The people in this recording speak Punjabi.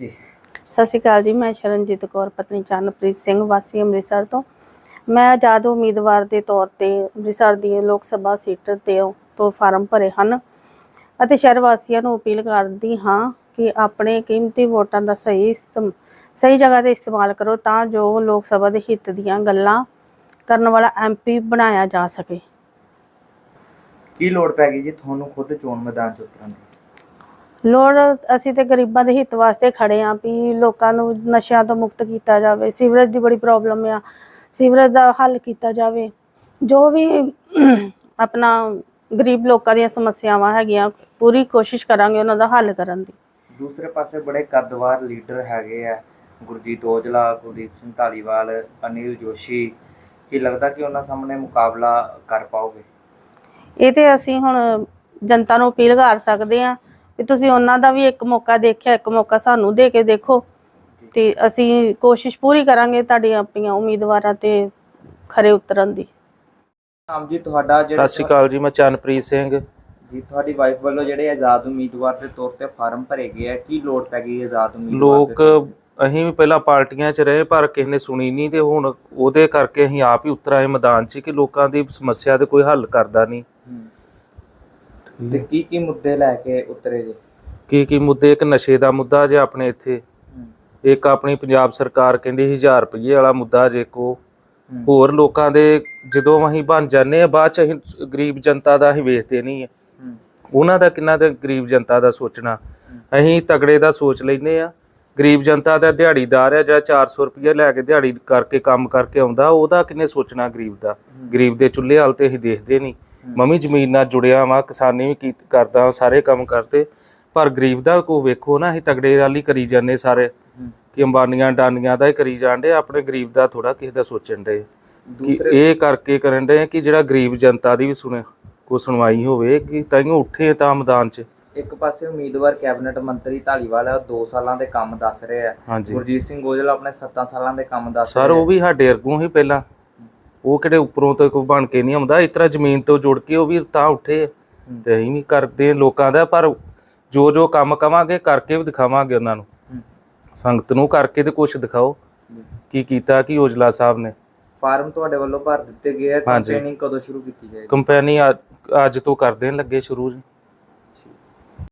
ਜੀ। ਸਤਿ ਸ਼੍ਰੀ ਅਕਾਲ ਜੀ ਮੈਂ ਸ਼ਰਨਜੀਤ ਕੌਰ ਪਤਨੀ ਚੰਨਪ੍ਰੀਤ ਸਿੰਘ ਵਾਸੀ ਅੰਮ੍ਰਿਤਸਰ ਤੋਂ। ਮੈਂ ਆਜ਼ਾਦ ਉਮੀਦਵਾਰ ਦੇ ਤੌਰ ਤੇ ਅੰਮ੍ਰਿਤਸਰ ਦੀ ਲੋਕ ਸਭਾ ਸੀਟ ਤੇ ਤੋਂ ਫਾਰਮ ਭਰੇ ਹਨ ਅਤੇ ਸ਼ਹਿਰ ਵਾਸੀਆਂ ਨੂੰ ਅਪੀਲ ਕਰਦੀ ਹਾਂ ਕਿ ਆਪਣੇ ਕੀਮਤੀ ਵੋਟਾਂ ਦਾ ਸਹੀ ਸਹੀ ਜਗ੍ਹਾ ਤੇ ਇਸਤੇਮਾਲ ਕਰੋ ਤਾਂ ਜੋ ਲੋਕ ਸਭਾ ਦੇ ਹਿੱਤ ਦੀਆਂ ਗੱਲਾਂ ਕਰਨ ਵਾਲਾ ਐਮਪੀ ਬਣਾਇਆ ਜਾ ਸਕੇ। ਕੀ ਲੋੜ ਪੈ ਗਈ ਜੀ ਤੁਹਾਨੂੰ ਖੁਦ ਚੋਣ ਮੈਦਾਨ 'ਚ ਉਤਰਨ ਦੀ? ਲੋੜ ਅਸੀਂ ਤੇ ਗਰੀਬਾਂ ਦੇ ਹਿੱਤ ਵਾਸਤੇ ਖੜੇ ਆਂ ਵੀ ਲੋਕਾਂ ਨੂੰ ਨਸ਼ਿਆਂ ਤੋਂ ਮੁਕਤ ਕੀਤਾ ਜਾਵੇ ਸੀਵਰੇਜ ਦੀ ਬੜੀ ਪ੍ਰੋਬਲਮ ਆ ਸੀਵਰੇਜ ਦਾ ਹੱਲ ਕੀਤਾ ਜਾਵੇ। ਜੋ ਵੀ ਆਪਣਾ ਗਰੀਬ ਲੋਕਾਂ ਦੀਆਂ ਸਮੱਸਿਆਵਾਂ ਹੈਗੀਆਂ ਪੂਰੀ ਕੋਸ਼ਿਸ਼ ਕਰਾਂਗੇ ਉਹਨਾਂ ਦਾ ਹੱਲ ਕਰਨ ਦੀ। ਦੂਸਰੇ ਪਾਸੇ ਬੜੇ ਕੱਦਵਾਰ ਲੀਡਰ ਹੈਗੇ ਆ ਗੁਰਜੀਤ ਔਜਲਾ ਕੁਲਦੀਪ ਸਿੰਘ ਧਾਲੀਵਾਲ ਅਨਿਲ ਜੋਸ਼ੀ। ਕੀ ਲੱਗਦਾ ਕਿ ਉਹਨਾਂ ਸਾਹਮਣੇ ਮੁਕਾਬਲਾ ਕਰ ਪਾਓਗੇ? ਇਹ ਤੇ ਅਸੀਂ ਹੁਣ ਜਨਤਾ ਨੂੰ ਅਪੀਲ ਕਰ ਸਕਦੇ ਆਂ ਵੀ ਤੁਸੀਂ ਉਹਨਾਂ ਦਾ ਵੀ ਇੱਕ ਮੌਕਾ ਦੇਖਿਆ ਇੱਕ ਮੌਕਾ ਸਾਨੂੰ ਦੇ ਕੇ ਦੇਖੋ ਤੇ ਅਸੀਂ ਕੋਸ਼ਿਸ਼ ਪੂਰੀ ਕਰਾਂਗੇ ਤੁਹਾਡੀਆਂ ਆਪਣੀਆਂ ਉਮੀਦਵਾਰਾਂ ਤੇ ਖਰੇ ਉਤਰਨ ਦੀ ਨਾਮ ਜੀ ਤੁਹਾਡਾ ਸਤਿ ਸ਼੍ਰੀ ਅਕਾਲ ਜੀ ਮੈਂ ਚੰਨਪ੍ਰੀਤ ਸਿੰਘ ਜੀ ਤੁਹਾਡੀ ਵਾਈਫ ਵੱਲੋਂ ਜਿਹੜੇ ਆਜ਼ਾਦ ਉਮੀਦਵਾਰ ਦੇ ਤੌਰ ਤੇ ਫਾਰਮ ਭਰੇ ਗਏ ਆ ਕੀ ਲੋੜ ਪੈ ਗਈ ਆਜ਼ਾਦ ਉਮੀਦਵਾਰ ਦੇ ਲੋਕ ਤੌਰ ਤੇ? ਅਸੀਂ ਵੀ ਪਹਿਲਾਂ ਪਾਰਟੀਆਂ 'ਚ ਰਹੇ ਪਰ ਕਿਸੇ ਨੇ ਸੁਣੀ ਨਹੀਂ ਤੇ ਹੁਣ ਉਹਦੇ ਕਰਕੇ ਅਸੀਂ ਆਪ ਹੀ ਉਤਰ ਆਏ ਮੈਦਾਨ 'ਚ ਕਿ ਲੋਕਾਂ ਦੀ ਸਮੱਸਿਆ ਦੇ ਕੋਈ ਹੱਲ ਕਰਦਾ ਨਹੀਂ। ਤੇ ਕੀ ਕੀ ਮੁੱਦੇ ਲੈ ਕੇ ਉਤਰੇ ਜੀ? ਕੀ ਕੀ ਮੁੱਦੇ? ਇੱਕ ਨਸ਼ੇ ਦਾ ਮੁੱਦਾ ਜੇ ਆਪਣੇ ਇੱਥੇ। ਹੂੰ। ਇੱਕ ਆਪਣੀ ਪੰਜਾਬ ਸਰਕਾਰ ਕਹਿੰਦੀ 1000 ਰੁਪਏ ਵਾਲਾ ਮੁੱਦਾ ਜੇ ਕੋ। ਹੂੰ। ਹੋਰ ਲੋਕਾਂ ਦੇ ਜਦੋਂ ਅਸੀਂ ਬਣ ਜਾਂਦੇ ਆ ਬਾਅਦ ਚ ਅਸੀਂ ਗਰੀਬ ਜਨਤਾ ਦਾ ਅਸੀਂ ਵੇਖਦੇ ਨਹੀਂ ਆ ਹੂੰ। ਉਹਨਾਂ ਦਾ ਕਿੰਨਾ ਤੇ ਗਰੀਬ ਜਨਤਾ ਦਾ ਸੋਚਣਾ। ਅਸੀਂ ਤਗੜੇ ਦਾ ਸੋਚ ਲੈਨੇ ਆ ਗਰੀਬ ਜਨਤਾ ਦਾ ਦਿਹਾੜੀਦਾਰ ਆ ਜਿਹੜਾ 400 ਰੁਪਏ ਲੈ ਕੇ ਦਿਹਾੜੀ ਕਰਕੇ ਕੰਮ ਕਰਕੇ ਆਉਂਦਾ ਉਹਦਾ ਕਿੰਨੇ ਸੋਚਣਾ ਗਰੀਬ ਦਾ। ਗਰੀਬ ਦੇ ਚੁੱਲ੍ਹੇ ਹਾਲ ਤੇ ਅਸੀਂ ਦੇਖਦੇ ਨਹੀਂ। ਮਮੀ ਜ਼ਮੀਨ ਨਾਲ ਜੁੜਿਆ ਵਾਂ ਕਿਸਾਨੀ ਵੀ ਕੀ ਕਰਦਾ ਸਾਰੇ ਕੰਮ ਕਰਦੇ। ਪਰ ਗਰੀਬ ਦਾ ਕੋ ਵੇਖੋ ਨਾ ਅਸੀਂ ਤਗੜੇ ਵਾਲੀ ਕਰੀ ਜਾਂਦੇ ਸਾਰੇ। ਹੂੰ। ਕਿ ਅੰਬਾਨੀਆਂ ਡਾਨੀਆਂ ਦਾ ਹੀ ਕਰੀ ਜਾਂਦੇ ਆਪਣੇ ਗਰੀਬ ਦਾ ਥੋੜਾ ਕਿਸੇ ਦਾ ਸੋਚਣ ਦੇ ਕਿ ਇਹ ਕਰਕੇ ਕਰਨ ਦੇ ਕਿ ਜਿਹੜਾ ਗਰੀਬ ਜਨਤਾ ਦੀ ਵੀ ਸੁਣੇ ਕੋ ਸੁਣਵਾਈ ਹੋਵੇ ਕਿ ਤਾਈਓ ਉੱਠੇ ਤਾਂ ਮੈਦਾਨ 'ਚ। ਇੱਕ ਪਾਸੇ ਉਮੀਦਵਾਰ ਕੈਬਨਿਟ ਮੰਤਰੀ ਧਾਲੀਵਾਲ ਹੈ ਉਹ 2 ਸਾਲਾਂ ਦੇ ਕੰਮ ਦੱਸ ਰਹੇ। ਹਾਂਜੀ। ਗੁਰਜੀਤ ਸਿੰਘ ਔਜਲਾ ਆਪਣੇ 7 ਸਾਲਾਂ ਦੇ ਕੰਮ ਦੱਸ ਸਰ ਰਹੇ। ਉਹ ਵੀ ਸਾਡੇ ਅਰਗੋਂ ਹੀ ਪਹਿਲਾਂ। ਉਹ ਕਿਹੜੇ ਉੱਪਰੋਂ ਤੋਂ ਕੋਈ ਬਣ ਕੇ ਨਹੀਂ ਆਉਂਦਾ ਇਸ ਤਰ੍ਹਾਂ ਜ਼ਮੀਨ ਤੋਂ ਜੁੜ ਕੇ ਉਹ ਵੀ ਤਾਂ ਉੱਠੇ ਹੂੰ। ਤੇ ਅਸੀਂ ਵੀ ਕਰਦੇ ਹਾਂ ਲੋਕਾਂ ਦਾ ਪਰ ਜੋ ਜੋ ਕੰਮ ਕਵਾਂਗੇ ਕਰਕੇ ਵੀ ਦਿਖਾਵਾਂਗੇ ਉਹਨਾਂ ਨੂੰ ਹੂੰ। ਸੰਗਤ ਨੂੰ ਕਰਕੇ ਤੇ ਕੁਝ ਦਿਖਾਓ। ਕੀ ਕੀਤਾ ਕੀ ਔਜਲਾ ਸਾਹਿਬ ਨੇ ਫਾਰਮ ਤੁਹਾਡੇ ਵੱਲੋਂ ਭਰ ਦਿੱਤੇ ਗਏ ਆ ਹਾਂਜੀ। ਕੰਪੇਨਿੰਗ ਕਦੋਂ ਸ਼ੁਰੂ ਕੀਤੀ ਜਾਏਗੀ ਕੰਪੈਨੀ ਅੱਜ ਤੋਂ ਕਰਦੇ ਲੱਗੇ ਸ਼ੁਰੂ ਜੀ